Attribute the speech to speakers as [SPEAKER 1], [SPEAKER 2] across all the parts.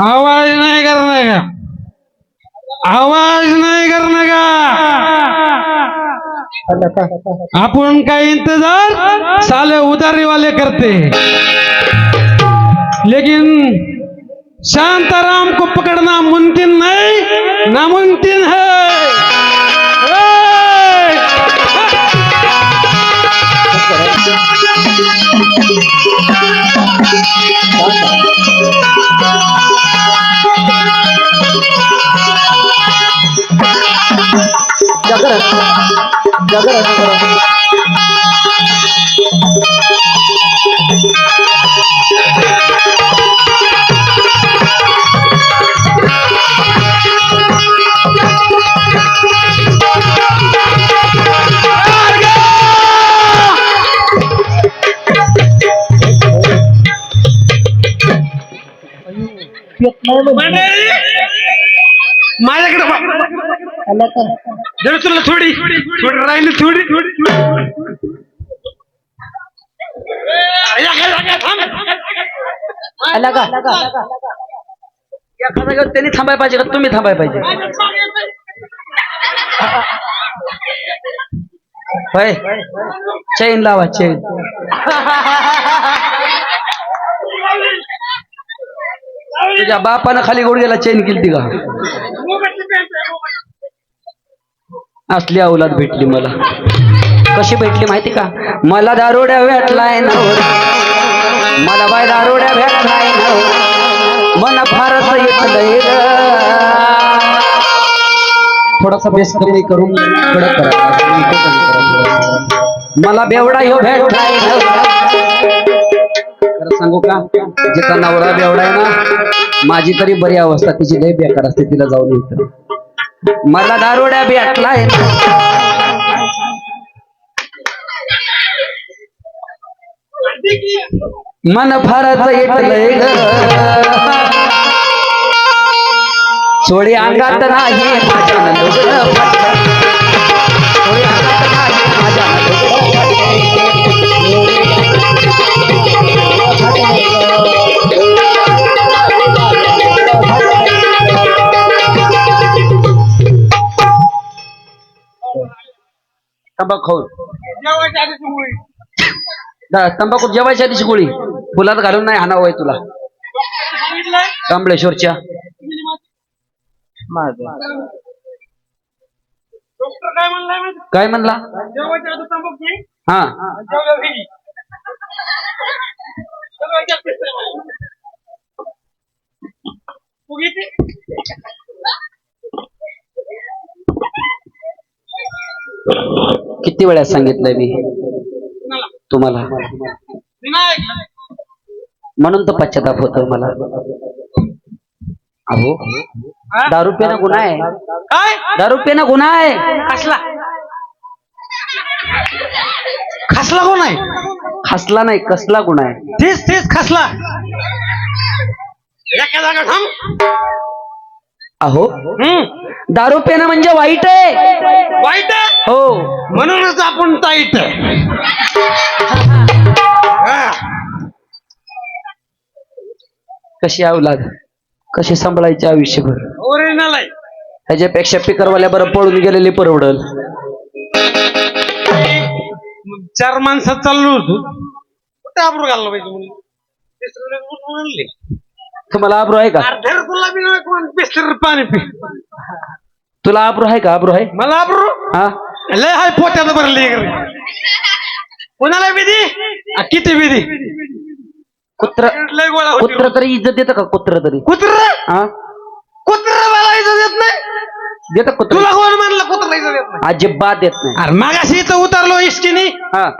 [SPEAKER 1] आवाज़ नहीं करने का। आवाज़ नहीं करने का। आपण काय इंतज़ार साले उधारी वाले करते हैं। लेकिन शांताराम को पकड़ना मुमकिन नहीं नामुमकिन है। ए! माझ्याकडे. जरा तुला थोडी थोडी राहिली थोडी.
[SPEAKER 2] आला का एखादा त्यांनी थांबाय पाहिजे का? तुम्ही थांबाय पाहिजे. होय. चैन लावा चैन. तुझ्या बापानं खाली गुडघ्याला चैन केली का? असली अवलाद भेटली मला. कशी भेटली माहिती का? मला दारोड्या भेटलाय नवरा. मला बाय दारोड्या भेटलाय नवरा. मन फारच येतलंय थोडासा बेस कमी करून कडक करा. मला बेवडा ह्यो भेटलाय नवरा. सांगू का? जिचा नवरा बेवडा आहे ना माझी तरी बरी अवस्था तिची लय बेकार असते तिला जाऊन येत. मला दारोड्या भेटलाय मन फारच येतलंय ग. सोडी अंगात नाही माझ्या तंबाखू
[SPEAKER 1] आधीची.
[SPEAKER 2] दा- तंबाखू जेवायच्या दिवशी गोळी. फुलात घालून नाही हाणावं तुला.
[SPEAKER 1] डॉक्टर काय म्हणलाय माहिती?
[SPEAKER 2] काय म्हणला? हा. किती वेळा सांगितलंय मी? तुम्हाला. म्हणून तर पश्चाताप होतोय मला. अहो? दारू पिणं गुन्हा आहे.
[SPEAKER 1] काय?
[SPEAKER 2] दारू पिणं गुन्हा आहे.
[SPEAKER 1] खसला. खसला कोण आहे.
[SPEAKER 2] हसला नाही कसला गुन्हा आहे?
[SPEAKER 1] तेच तेच खसला. एका जागा थांब.
[SPEAKER 2] अहो
[SPEAKER 1] हम्म.
[SPEAKER 2] दारू पिणं म्हणजे वाईट आहे
[SPEAKER 1] वाईट आहे?
[SPEAKER 2] हो
[SPEAKER 1] म्हणूनच आपण ताईट आहे. हा.
[SPEAKER 2] कशी अवलाद कशी सांभाळायची आयुष्यभर
[SPEAKER 1] ओरिजिनल आहे
[SPEAKER 2] ह्याच्यापेक्षा पिकरवाल्या बरं पळून गेलेली परवडल
[SPEAKER 1] चार माणसात चाललो होतो कुठे आबरू घाललो पाहिजे उठून आणले.
[SPEAKER 2] तुम्हाला आब्रू आहे का?
[SPEAKER 1] तुला बी नाही कोण बिस्तर पाणी पी.
[SPEAKER 2] तुला आब्रू आहे का? आब्रू आहे?
[SPEAKER 1] मला आबरू?
[SPEAKER 2] हा?
[SPEAKER 1] लय हाय पोत्यात भरली कुणाला विधी? आ, किती विधी?
[SPEAKER 2] कुत्र
[SPEAKER 1] लय गोळा होती.
[SPEAKER 2] कुत्र तरी इज्जत देतं का? कुत्र तरी.
[SPEAKER 1] कुत्र?
[SPEAKER 2] हा?
[SPEAKER 1] कुत्र मला इथं देत नाही?
[SPEAKER 2] देतं कुत्र?
[SPEAKER 1] तुला कोण म्हणलं कुत्र इथं देत नाही?
[SPEAKER 2] अजिबात देत नाही.
[SPEAKER 1] अरे मागाशी इथं उतरलो इष्टीनी
[SPEAKER 2] हा.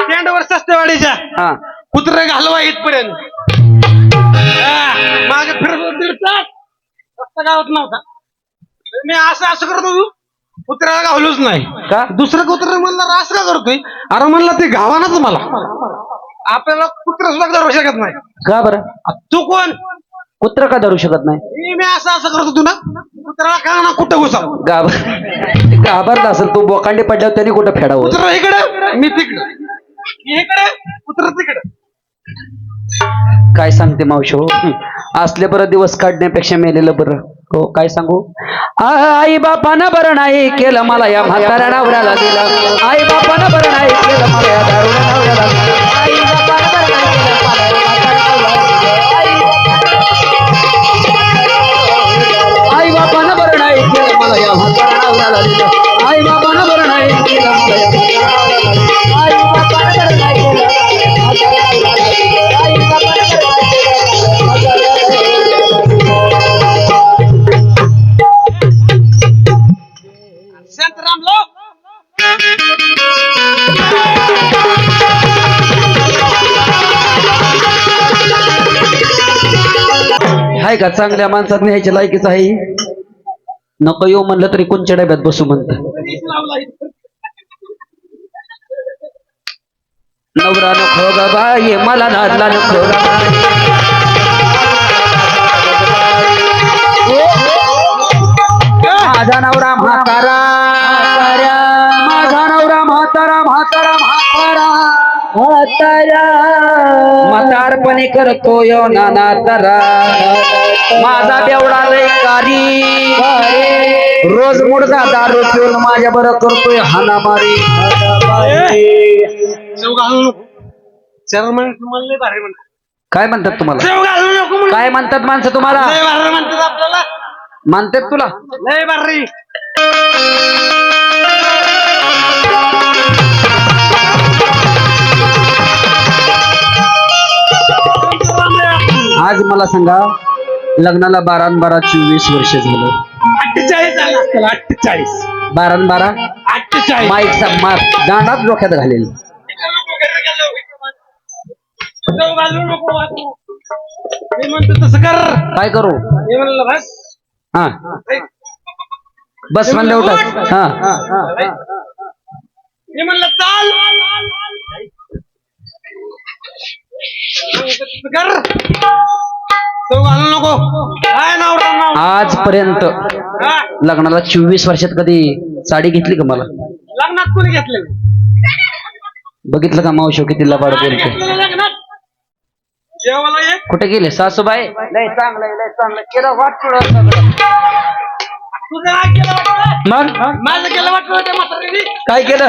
[SPEAKER 1] स्टँडवर सस्तेवाडीच्या.
[SPEAKER 2] हा.
[SPEAKER 1] कुत्रे घालवा इथपर्यंत. माझे फिरत दीड तास रस्ता गावात नव्हता. मी असं असं करत कुत्र्याला गावलोच नाही.
[SPEAKER 2] का?
[SPEAKER 1] दुसरं कुत्र म्हणलं असं का करतोय? अरे म्हणलं ते गावानाच मला. आपल्याला कुत्र सुद्धा धरू शकत नाही.
[SPEAKER 2] का बरं?
[SPEAKER 1] तू कोण?
[SPEAKER 2] कुत्र का धरू शकत नाही?
[SPEAKER 1] मी मी असं असं करत होतो ना कुत्र्याला का ना कुठं घुसाव?
[SPEAKER 2] गाभ घाबरला असेल तू बोकांडी पडल्यावर त्यांनी कुठं फेडावं?
[SPEAKER 1] कुत्र इकडे मी तिकडे. इकडे कुत्र तिकडे.
[SPEAKER 2] काय सांगते मावशी? हो असले बरं दिवस काढण्यापेक्षा मेलेलं बरं. हो काय सांगू? आई बापानं बरं नाही केलं मला या म्हाताऱ्या नवऱ्याला दिलं. आई बापानं बरं नाही केलं मला या दारुड्या नवऱ्याला नाही का? चांगल्या माणसात न्यायच्या लायकीच आहे नको येऊ म्हणलं तरी कोणच्या डब्यात बसू म्हणत? नवरा नको बाई मला नादला नको माझा नवरा म्हातारा. माझा नवरा म्हातारा म्हातारा म्हातारा. म्हातारा. म्हातारपणे करतो यो नाना तरा. माझा बेवडा लय कारी रोज मुडदा दारू पिऊन माझ्या बरं करतोय हानामारी काय म्हणतात तुम्हाला? काय म्हणतात माणसं तुम्हाला?
[SPEAKER 1] म्हणतात
[SPEAKER 2] तुला?
[SPEAKER 1] लय भारी.
[SPEAKER 2] आज मला सांगा लग्नाला बारा न बारा चोवीस वर्ष झालं.
[SPEAKER 1] अठ्ठेचाळीस अठ्ठेचाळीस
[SPEAKER 2] बारा न बारा
[SPEAKER 1] अठ्ठेचाळीस.
[SPEAKER 2] माईकचा मार दांडात डोक्यात घालेल.
[SPEAKER 1] मी म्हणतो तसं कर
[SPEAKER 2] काय करू?
[SPEAKER 1] मी म्हणलं बस
[SPEAKER 2] हा. बस म्हणलं उठत हा.
[SPEAKER 1] मी म्हणलं चाल तसं कर घालू नको. काय नवरा नाव
[SPEAKER 2] आजपर्यंत
[SPEAKER 1] हा?
[SPEAKER 2] लग्नाला चोवीस वर्षात कधी साडी घेतली का मला?
[SPEAKER 1] लग्नात कोणी घेतलेलं?
[SPEAKER 2] बघितलं का मावशी किती लबाड
[SPEAKER 1] कोणी
[SPEAKER 2] बोलते?
[SPEAKER 1] घेतलेलं लग्नात. जेवायला ये.
[SPEAKER 2] कुठे गेले? सासूबाई? लय चांगलं केलं
[SPEAKER 1] तुझं काय केलं वाटलं
[SPEAKER 2] मग?
[SPEAKER 1] माझं केलं वाटलं त्या म्हातारीने?
[SPEAKER 2] काय केलं?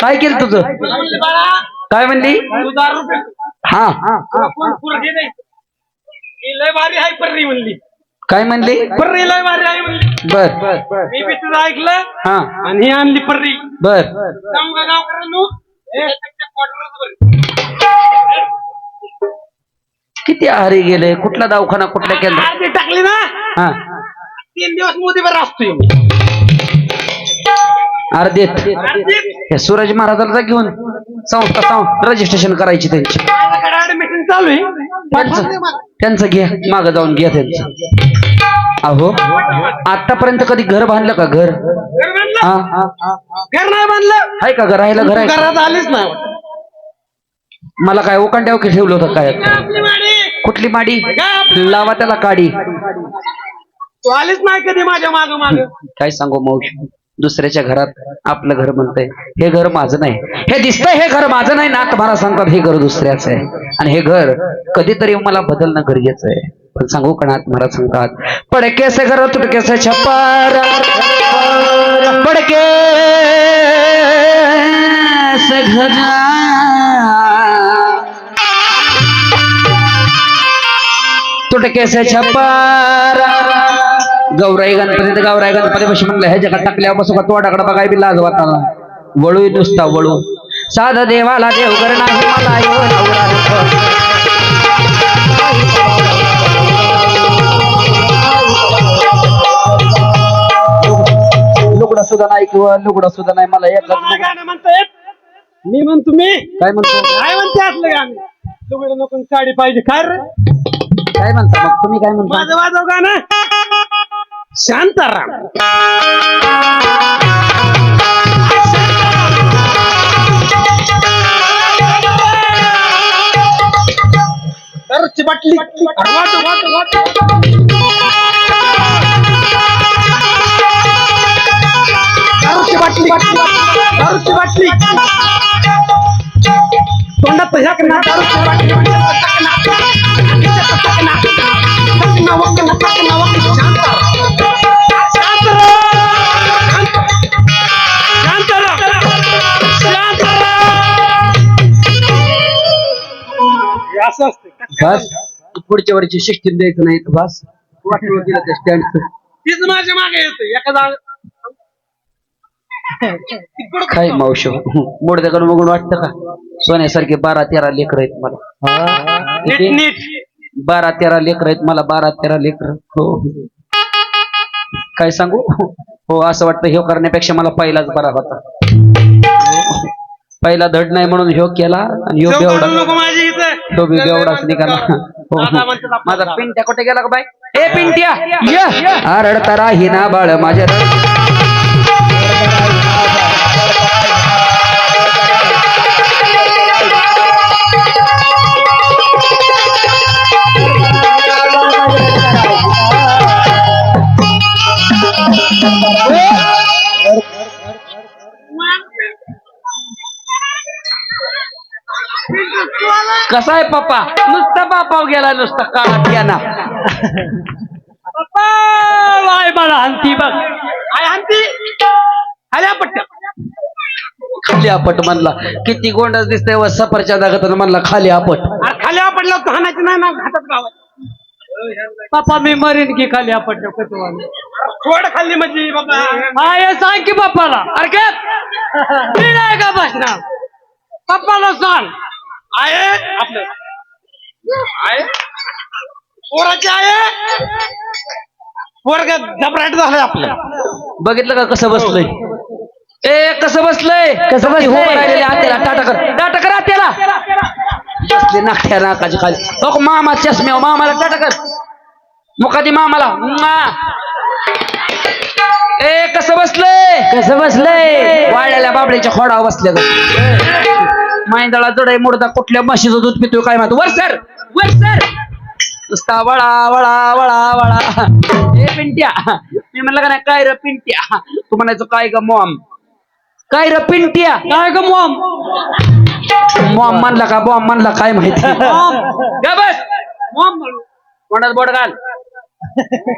[SPEAKER 2] काय केलं तुझं?
[SPEAKER 1] तुला म्हणली बाळा?
[SPEAKER 2] काय म्हणली?
[SPEAKER 1] तू दारू पितो.
[SPEAKER 2] हा.
[SPEAKER 1] तुला कोण पुरगी नाही? लय भारी आहे पर्री म्हणली.
[SPEAKER 2] काय म्हणली?
[SPEAKER 1] पर्री लय भारी आहे म्हणली.
[SPEAKER 2] बर.
[SPEAKER 1] मी बी तुझं ऐकलं.
[SPEAKER 2] हा.
[SPEAKER 1] आणि ही आणली पर्री.
[SPEAKER 2] बर.
[SPEAKER 1] का
[SPEAKER 2] किती आहारी गेले? कुठला दवाखाना कुठल्या केंद्र?
[SPEAKER 1] आरती टाकली ना?
[SPEAKER 2] हा.
[SPEAKER 1] तीन दिवस मोदीवर असतोय मी.
[SPEAKER 2] हे सूरज महाराजाला जा घेऊन संस्था संस्था रजिस्ट्रेशन करायची त्यांची.
[SPEAKER 1] ऍडमिशन चालू आहे.
[SPEAKER 2] त्यांचं त्यांचं घ्या माग जाऊन घ्या त्यांचं. अहो आतापर्यंत कधी घर बांधलं का घर?
[SPEAKER 1] घर?
[SPEAKER 2] हा?
[SPEAKER 1] नाही बांधलं?
[SPEAKER 2] आहे का घर राहायला घर आहे?
[SPEAKER 1] घरात आलीच नाही.
[SPEAKER 2] मला काय ओकांड्यावर की ठेवलं होतं काय? कुठली माडी. लावा त्याला काडी.
[SPEAKER 1] तू आलीच नाही कधी माझ्या माग माग.
[SPEAKER 2] काय सांगू मावशी दुसऱ्याच्या घरात आपलं घर म्हणतंय हे घर माझं नाही. हे दिसतंय हे घर माझं नाही ना तुम्हाला सांगतात हे घर दुसऱ्याचं आहे. आणि हे घर कधीतरी मला बदलणं गरजेचं आहे. पण सांगू का नाथ महाराज सांगतात पडके से घर तुटके से पडके से घर. तुटके से गौराई गणपती तर गौराई गणपती पशी म्हणलं ह्या जगात टाकल्यावर बसू का? तोडाकडे बघाय बी लाज वाटाला वळू नुसता वळू. साध देवाला देवगर नाही मला यो नवरा नको. लुगडं सुद्धा नाही किंवा लुगडं सुद्धा नाही मला लुगडं-
[SPEAKER 1] गाणं मी म्हणतो मी?
[SPEAKER 2] काय म्हणतो?
[SPEAKER 1] काय म्हणते असलं गाणं. लुगडं नको साडी पाहिजे काय रे
[SPEAKER 2] काय म्हणता मग? तुम्ही काय म्हणता?
[SPEAKER 1] माझं वाजव गाणं. शांताराम. दारूची बाटली अरे वाटो वाटो वाटो दारूची बाटली दारूची बाटली तोंडात ह्याकना दारूची बाटली असं असते
[SPEAKER 2] बस. पुढच्या वर्षी शिक्षण द्यायचं नाही तर बस. वाटलं त्या स्टँड
[SPEAKER 1] तीच माझ्या मागे येते तिकडं
[SPEAKER 2] काय मावशी? मोडद्याकडे बघून वाटतं का? सोन्यासारखे बारा तेरा लेकर आहेत मला.
[SPEAKER 1] नीट
[SPEAKER 2] किती?
[SPEAKER 1] नीट.
[SPEAKER 2] बारा तेरा लेकर आहेत मला बारा तेरा लेकर. हो. काय सांगू? हो असं वाटतं ह्यो करण्यापेक्षा मला पहिलाच बरा होता. पहिला धड नाही म्हणून ह्यो केला आणि ह्यो बेवडा
[SPEAKER 1] माझी इथं.
[SPEAKER 2] तो बी बेवडाच निघाला. हो, हो. माझा. पिंट्या कुठे गेला का बाय ए पिंट्या! ये! आरडता राही ना बाळ माझ्या कसा आहे पप्पा? नुसता बापाव गेला नुसता काळा ना
[SPEAKER 1] पप्पा वाय बाळा हंती बघ. आय हंती? आल्या पट्ट्या
[SPEAKER 2] खाली आपट म्हणला. किती गोंडच दिसतंय व सफरच्या दाखत म्हणला खाली आपट.
[SPEAKER 1] अरे खाली आपडला तो हाणायचं नाही ना घाटात गावात
[SPEAKER 3] बापा मी मरीन की खाली आपण
[SPEAKER 1] थोड खाल्ली म्हणजे बाबा.
[SPEAKER 3] हा हे सांग की बाप्पाला अरे काय मी नाही का बसणार? पप्पाला सांग.
[SPEAKER 1] आहे? आपलं. आहे? पोराचे आहे? पोरग झपराट झालंय आपलं.
[SPEAKER 2] बघितलं का कसं बसलंय? ए कसं बसलंय? कसं बसलंय? राहिलेले आत्याला. टाटा कर. टाटा कर आत्याला. बसले नाकट्या नाकाच्या खाली. हो मामा चष्म्या मामाला टाटा कर. मुखादी मामाला. म्वा. ए कसं बसलंय? कसं बसलंय? वाळ्याल्या बाबड्याच्या खोडावर बसल्या मांदळा जडय मुडदा कुठल्या म्हशीचं दूध पितोय काय माहिती? वर सर वर सर. नुसता वळा वळा वळा वळा. ए पिंट्या. मी म्हणलं का नाही काय र पिंट्या? तू म्हणायचं काय ग मॉम? काय र पिंट्या?
[SPEAKER 3] काय ग मॉम?
[SPEAKER 2] मॉम म्हणला का बॉम्ब म्हणला काय माहिती? ग बस.
[SPEAKER 3] मॉम म्हणू.
[SPEAKER 2] तोंडात बोट घाल.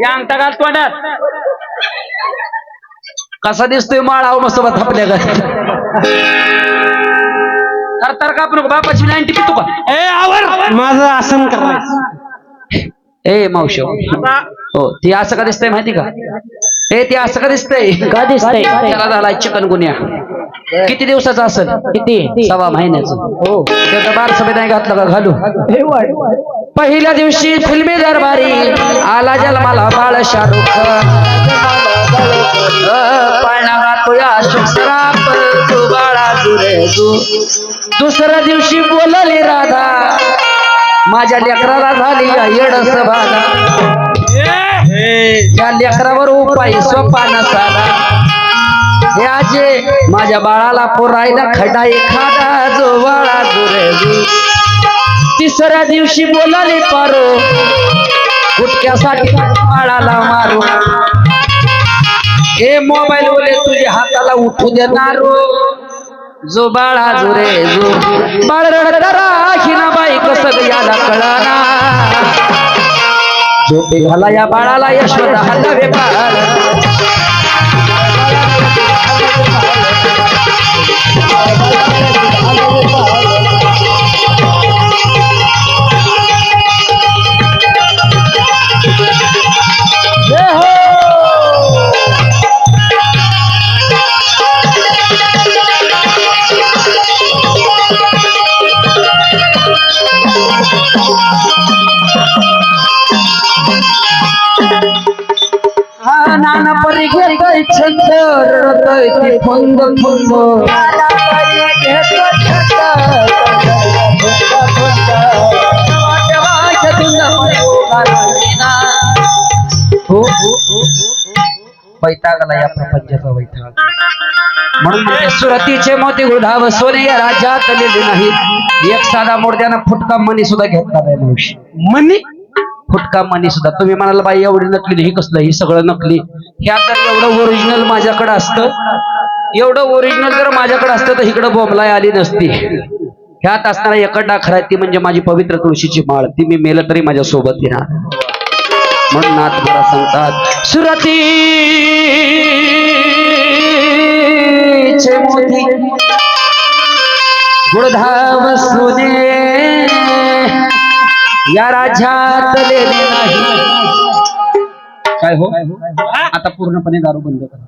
[SPEAKER 2] या अंगठा घाल तोंडात. कसा दिसतोय माळा मस्त थापल्या का तर तर का आपण बापाची नाईन्टी पितो का
[SPEAKER 1] ए आवर! माझं आसन करायचं
[SPEAKER 2] ए मावशी
[SPEAKER 1] आता
[SPEAKER 2] हो ती असं का दिसतंय माहिती का? ए ती असं का दिसतंय? का दिसतंय? त्याला झालाय चिकन गुन्ह्या. किती दिवसाचा असेल किती? सव्वा महिन्याचं. हो. त्याचा बार सभेत नाही घातलं का घालू? पहिल्या दिवशी फिल्मी दरबारी आला जन्माला बाळ शाहरुख. पाळणा घातोया शुसराप तू बाळा जुरे तू दुसऱ्या दिवशी बोलली राधा. माझ्या लेकराला झाली येड सभाला या लेकरावर उपाय सोपा नसाला हे आजे माझ्या बाळाला पुरायला खडा एखादा जो बाळा तिसऱ्या दिवशी बोलाले पारो. गुटक्यासाठी बाळाला मारू. हे मोबाईल वले तुझ्या हाताला उठू देणार जो बाळा जुरे जो बाळ रडतारा हिनाबाई कसं याला कळाना? झोपे घाला या बाळाला यशोदा हल्लावे बाळ ते फंद फंद वैतागला या प्रपंचाचा वैताग. म्हणून सुरतीचे मोती गुढाव सोने या राज्यात आलेले नाहीत. एक साधा मोडद्यानं फुटका मनी सुद्धा घेतला नाही मनुष्य.
[SPEAKER 1] मनी?
[SPEAKER 2] फुटका मनी सुद्धा. तुम्ही म्हणाल बाई एवढी नकली हे कसलं हे सगळं नकली. ह्या जर एवढं ओरिजिनल माझ्याकडे असतं एवढं ओरिजिनल जर माझ्याकडे असतं तर इकडं बोंबलाय आली नसती. ह्यात असणारा एकटा खरा ती म्हणजे माझी पवित्र तुळशीची माळ. ती मी मेलं तरी माझ्या सोबत येणार. म्हणून नाथ मला सांगतात सुरती गुळधाव सुने या राज्यात लेणे नाही. काय हो? आता पूर्णपणे दारू बंद करा.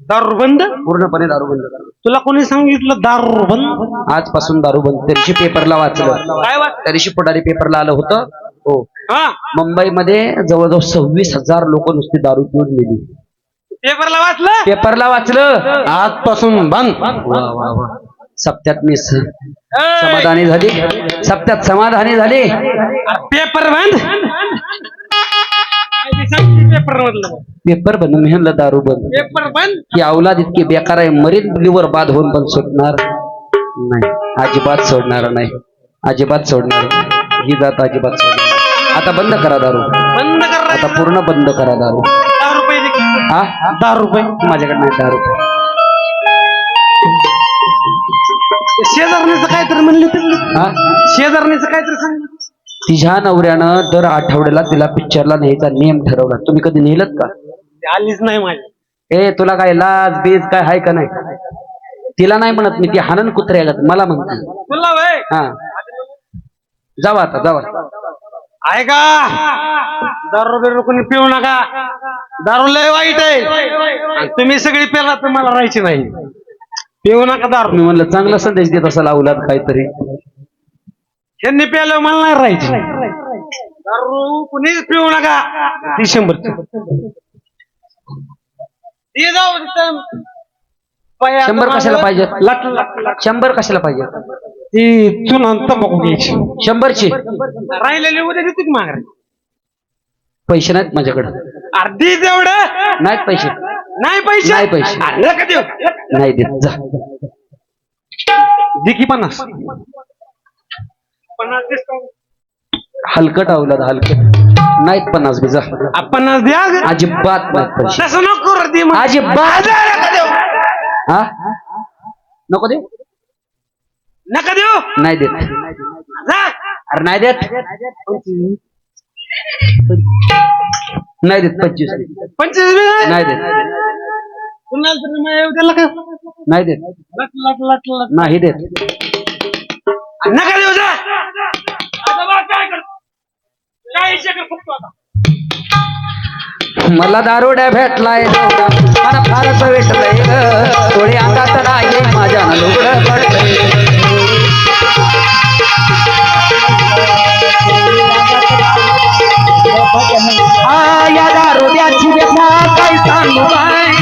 [SPEAKER 1] दारू बंद
[SPEAKER 2] पूर्णपणे दारू बंद करा
[SPEAKER 1] तुला कोणी सांगितलं दारू बंद
[SPEAKER 2] आजपासून दारू बंद त्या दिवशी पेपरला वाचलं.
[SPEAKER 1] काय वाट
[SPEAKER 2] त्या दिवशी पुढारी पेपरला आलं होतं. हो.
[SPEAKER 1] हा.
[SPEAKER 2] मुंबईमध्ये जवळजवळ सव्वीस हजार लोक नुसती दारू पिऊन गेली.
[SPEAKER 1] पेपरला वाचलं?
[SPEAKER 2] पेपरला वाचलं.
[SPEAKER 1] आजपासून बंद.
[SPEAKER 2] वा वा वा. सप्त्यात मी स- समाधानी झाली. सप्त्यात समाधानी झाली.
[SPEAKER 1] पेपर बंद? पेपर मधलं
[SPEAKER 2] पेपर बंद मी म्हणलं दारू बंद.
[SPEAKER 1] पेपर बंद?
[SPEAKER 2] ही अवलाद इतकी बेकार आहे मरीन मुलीवर बाद होऊन पण सोडणार नाही. अजिबात सोडणार नाही. अजिबात सोडणार. ही जात अजिबात सोडणार. आता बंद करा दारू.
[SPEAKER 1] बंद कर.
[SPEAKER 2] आता पूर्ण बंद करा दारू.
[SPEAKER 1] दहा रुपये.
[SPEAKER 2] हा?
[SPEAKER 1] दहा रुपये.
[SPEAKER 2] माझ्याकडे नाही दहा रुपये.
[SPEAKER 1] शेजारणीचं काहीतरी म्हणले तर
[SPEAKER 2] हा?
[SPEAKER 1] शेजारणीचं काहीतरी सांग.
[SPEAKER 2] तिच्या नवऱ्यानं दर आठवड्याला तिला पिक्चरला न्यायचा नियम ठरवला. तुम्ही कधी नेलत का?
[SPEAKER 1] ते आलीच नाही माझी
[SPEAKER 2] ए तुला काय लाज बीज काय हाय का नाही? तिला नाही म्हणत मी ती हानन कुत्रे मला म्हणते.
[SPEAKER 1] तुला वय?
[SPEAKER 2] हा. जावा आता जावा.
[SPEAKER 1] आहे का? दारू बिरू कोणी पिऊ नका. दारू लय वाईट आहे. आणि तुम्ही सगळी पेला तर मला राहायची नाही. पिऊ नका दारू.
[SPEAKER 2] मी म्हणलं चांगला संदेश देत असा लावलात काहीतरी.
[SPEAKER 1] त्यांनी प्यालं मला नाही राहायची. दारू कुणीच पिऊ नका. डिसेंबर ते जाऊ तिथं. पाया
[SPEAKER 2] शंभर कशाला पाहिजे?
[SPEAKER 1] लट लट लट
[SPEAKER 2] शंभर कशाला पाहिजे?
[SPEAKER 1] ती चुना तंबाखू घ्यायची.
[SPEAKER 2] शंभरची?
[SPEAKER 1] राहिलेली उद्या देते की माघारी?
[SPEAKER 2] पैसे नाहीत माझ्याकडे.
[SPEAKER 1] अर्धी तेवढं.
[SPEAKER 2] नाहीत पैसे.
[SPEAKER 1] नाही पैसे?
[SPEAKER 2] नाही पैसे.
[SPEAKER 1] अरे नका देऊ.
[SPEAKER 2] नाही देत. जा.
[SPEAKER 1] दे की पन्नास. पन्नास discount.
[SPEAKER 2] हलकट अवलाद हलकट. नाहीत पन्नास बी जा.
[SPEAKER 1] पन्नास द्या ग.
[SPEAKER 2] अजिबात नाहीत पैसे
[SPEAKER 1] तसं नको करू दे मग.
[SPEAKER 2] अजिबात.
[SPEAKER 1] नका देऊ.
[SPEAKER 2] हा? नको
[SPEAKER 1] देऊ?
[SPEAKER 2] नाही देत.
[SPEAKER 1] जा.
[SPEAKER 2] अरे नाही देत. नाही देत पंचवीस
[SPEAKER 1] पंचवीस बी नाही.
[SPEAKER 2] नाही देत.
[SPEAKER 1] पुन्हा तरी मग येऊ द्याला का?
[SPEAKER 2] नाही देत.
[SPEAKER 1] लट लट लट लट.
[SPEAKER 2] नाही देत.
[SPEAKER 1] नका देऊ जा आता बघ काय कर काय इच्छा कर आता.
[SPEAKER 2] मला दारोड्या भेटलाय मला फारच भेटलंय. ग. थोडी अंगात नाही माझ्या लुगड पडलंय या दारोड्याची व्यथा काय सांगू बाई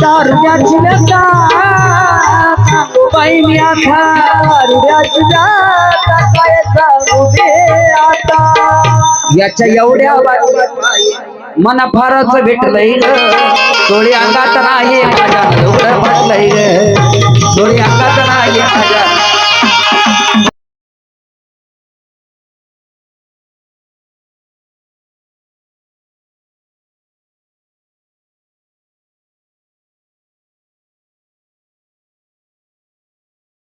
[SPEAKER 2] दारुड्याची व्यथा. सांगू बाई आता आता. याच्या एवढ्या मना फारच भेटलंय थोडी अंगात नाही माझ्या एवढं पटलंय थोडी अंगात नाही माझ्या.